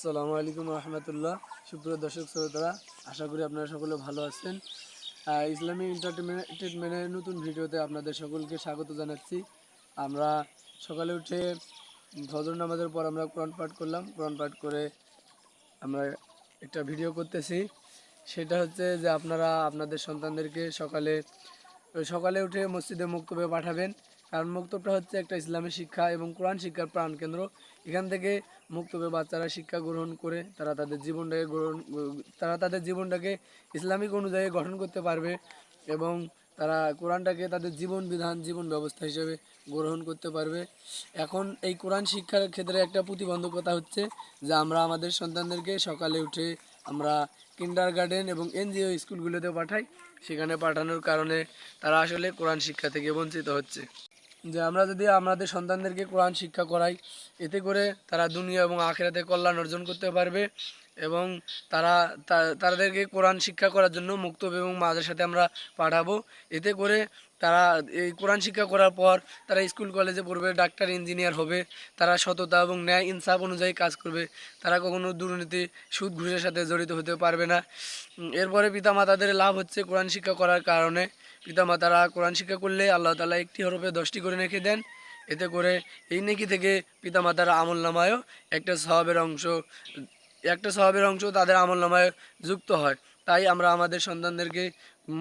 আসসালামু আলাইকুম রহমতুল্লাহ। সুপ্রিয় দর্শক শ্রোতারা, আশা করি আপনারা সকলে ভালো আছেন। ইসলামী এন্টারটেনমেন্টের নতুন ভিডিওতে আপনাদের সকলকে স্বাগত জানাচ্ছি। আমরা সকালে উঠে ফজর নামাজের পর আমরা কোরআন পাঠ করলাম। কোরআন পাঠ করে আমরা একটা ভিডিও করতেছি। সেটা হচ্ছে যে আপনারা আপনাদের সন্তানদেরকে সকালে সকালে উঠে মসজিদে মুক্তবে পাঠাবেন। কারণ মুক্তবটা হচ্ছে একটা ইসলামী শিক্ষা এবং কোরআন শিক্ষার প্রাণকেন্দ্র এখান থেকে মুক্তবে বাচ্চারা শিক্ষা গ্রহণ করে, তারা তাদের জীবনটাকে গ্রহণ, তারা তাদের জীবনটাকে ইসলামিক অনুযায়ী গঠন করতে পারবে এবং তারা কোরআনটাকে তাদের জীবন বিধান, জীবন ব্যবস্থা হিসেবে গ্রহণ করতে পারবে। এখন এই কোরআন শিক্ষার ক্ষেত্রে একটা প্রতিবন্ধকতা হচ্ছে যে আমরা আমাদের সন্তানদেরকে সকালে উঠে আমরা কিন্ডার গার্ডেন এবং এনজিও স্কুলগুলোতে পাঠাই। সেখানে পাঠানোর কারণে তারা আসলে কোরআন শিক্ষা থেকে বঞ্চিত হচ্ছে। যে আমরা যদি আমাদের সন্তানদেরকে কোরআন শিক্ষা করাই, এতে করে তারা দুনিয়া এবং আখেরাতে কল্যাণ অর্জন করতে পারবে এবং তারা তাদেরকে কোরআন শিক্ষা করার জন্য মুক্তব এবং মাদের সাথে আমরা পাঠাবো। এতে করে তারা, এই কোরআন শিক্ষা করার পর তারা স্কুল, কলেজে পড়বে, ডাক্তার, ইঞ্জিনিয়ার হবে, তারা সততা এবং ন্যায় ইনসাফ অনুযায়ী কাজ করবে। তারা কখনো দুর্নীতি সুদ ঘুষের সাথে জড়িত হতে পারবে না। এরপরে পিতা মাতাদের লাভ হচ্ছে কোরআন শিক্ষা করার কারণে। পিতামাতারা কোরআন শিক্ষা করলে আল্লাহ তালা একটি হরফে দশটি করে রেখে দেন। এতে করে এই নেকি থেকে পিতামাতার আমল নামায়ও একটা স্বভাবের অংশ, একটা স্বভাবের অংশ তাদের আমল নামায় যুক্ত হয়। তাই আমরা আমাদের সন্তানদেরকে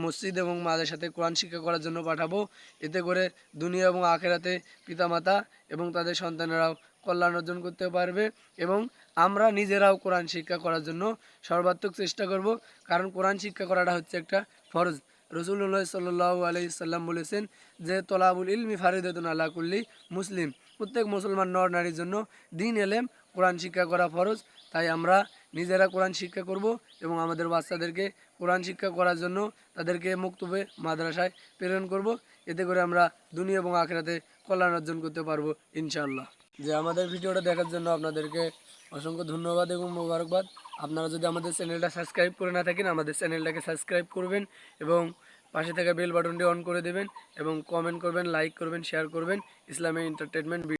মসজিদ এবং মাদের সাথে কোরআন শিক্ষা করার জন্য পাঠাবো। এতে করে দুনিয়া এবং আখেরাতে পিতামাতা এবং তাদের সন্তানেরাও কল্যাণ অর্জন করতে পারবে এবং আমরা নিজেরাও কোরআন শিক্ষা করার জন্য সর্বাত্মক চেষ্টা করব। কারণ কোরআন শিক্ষা করাটা হচ্ছে একটা ফরজ। রসুল্লাহ সাল্লাহ আলাইসাল্লাম বলেছেন যে, তলাবুল ইলমি ফারিদাতুন আল্লাহ কুল্লি মুসলিম। প্রত্যেক মুসলমান নর নারীর জন্য দিন এলেম, কোরআন শিক্ষা করা ফরজ। তাই আমরা নিজেরা কোরআন শিক্ষা করব এবং আমাদের বাচ্চাদেরকে কোরআন শিক্ষা করার জন্য তাদেরকে মুক্তবে, মাদ্রাসায় প্রেরণ করব। এতে করে আমরা দুনিয়া এবং আখেরাতে কল্যাণ অর্জন করতে পারব, ইনশাআল্লাহ। যে, আমাদের ভিডিওটা দেখার জন্য আপনাদেরকে অসংখ্য ধন্যবাদ এবং মোবারকবাদ। আপনারা যদি আমাদের চ্যানেলটা সাবস্ক্রাইব করে না থাকেন, আমাদের চ্যানেলটাকে সাবস্ক্রাইব করবেন এবং পাশে থাকা বেল বাটনটি অন করে দেবেন এবং কমেন্ট করবেন লাইক করবেন শেয়ার করবেন। ইসলামী এন্টারটেনমেন্ট